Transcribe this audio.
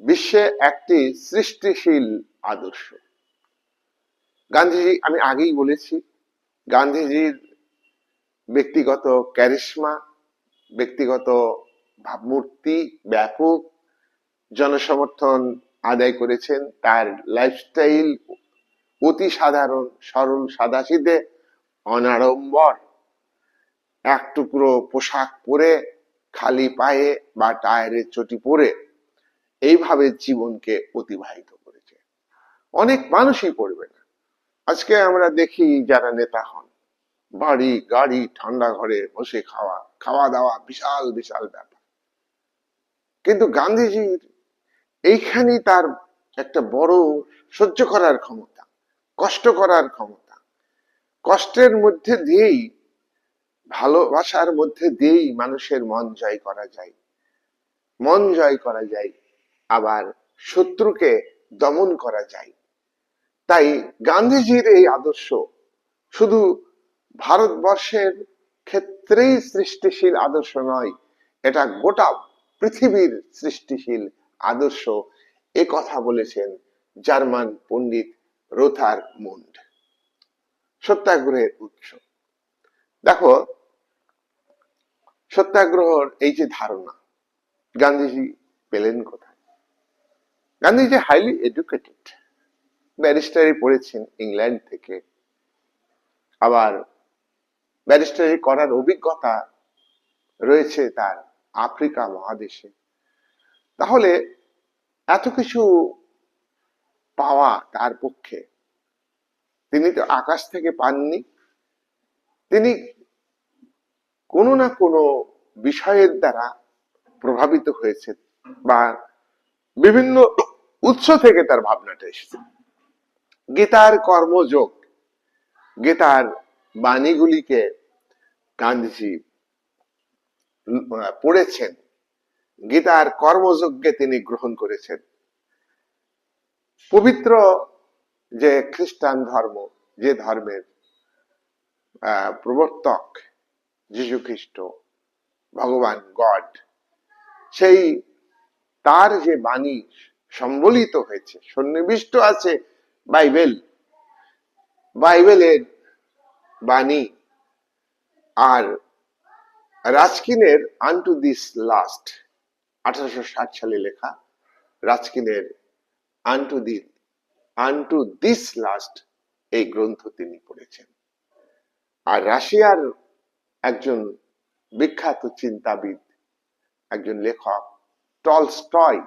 বিশ্বে একটি সৃষ্টিশীল আদর্শ। গান্ধীজি, আমি আগেই বলেছি, গান্ধীজির ব্যক্তিগত ক্যারিশমা, ব্যক্তিগত ভাবমূর্তি ব্যাপক জনসমর্থন আদায় করেছেন। তার লাইফস্টাইল অতি সাধারণ, সরল, সাদাসিধে, অনাড়ম্বর। এক টুকরো পোশাক পরে, খালি পায়ে বা টায়ারের চটি পরে এইভাবে জীবনকে অতিবাহিত করেছে। অনেক মানুষই পড়বে না। আজকে আমরা দেখি যারা নেতা হন, বাড়ি, গাড়ি, ঠান্ডা ঘরে বসে খাওয়া খাওয়া দাওয়া বিশাল বিশাল ব্যাপার। কিন্তু গান্ধীজির এইখানেই তার একটা বড় সহ্য করার ক্ষমতা, কষ্ট করার ক্ষমতা। কষ্টের মধ্যে দিয়েই, ভালোবাসার মধ্যে দিয়েই মানুষের মন জয় করা যায়। মন জয় করা যায়। আবার শত্রুকে দমন করা যায়। তাই গান্ধীজির এই আদর্শ শুধু ভারতবর্ষের ক্ষেত্রেই সৃষ্টিশীল আদর্শ নয়, এটা গোটা পৃথিবীর সৃষ্টিশীল আদর্শ। এ কথা বলেছেন জার্মান পণ্ডিত রোথার মুন্ড। সত্যাগ্রহের উৎস। দেখো, সত্যাগ্রহর এই যে ধারণা, গান্ধীজি পেলেন কোথায়? গান্ধীজি হাইলি এডুকেটেড ব্যারিস্টারি পড়েছেন ইংল্যান্ড থেকে, আবার ব্যারিস্টারি করার অভিজ্ঞতা রয়েছে তার আফ্রিকা মহাদেশে, তাহলে এত কিছু পাওয়া তার পক্ষে। তিনি তো আকাশ থেকে পাননি। তিনি কোনো না কোনো বিষয়ের দ্বারা প্রভাবিত হয়েছে বা বিভিন্ন উৎস থেকে তার ভাবনাটা এসেছে। গীতার কর্মযোগ, গীতার বাণীগুলিকে গান্ধীজি পড়েছেন, গীতার কর্মযজ্ঞে তিনি গ্রহণ করেছেন। পবিত্র যে খ্রিস্টান ধর্ম, যে ধর্মের প্রবর্তক যীশু খ্রিস্ট ভগবান গড, সেই তার যে বাণী সম্বলিত হয়েছে। সন্নিবিষ্ট আছে বাইবেল। বাইবেলের বাণী। আর রাজকিনের আনটু দিস লাস্ট, আঠারোশো ষাট সালে লেখা, রাজকিনের আন আনটু দি, আনটু দিস লাস্ট এই গ্রন্থ তিনি পড়েছেন। আর রাশিয়ার একজন বিখ্যাত চিন্তাবিদ, একজন লেখক, টলস্টয়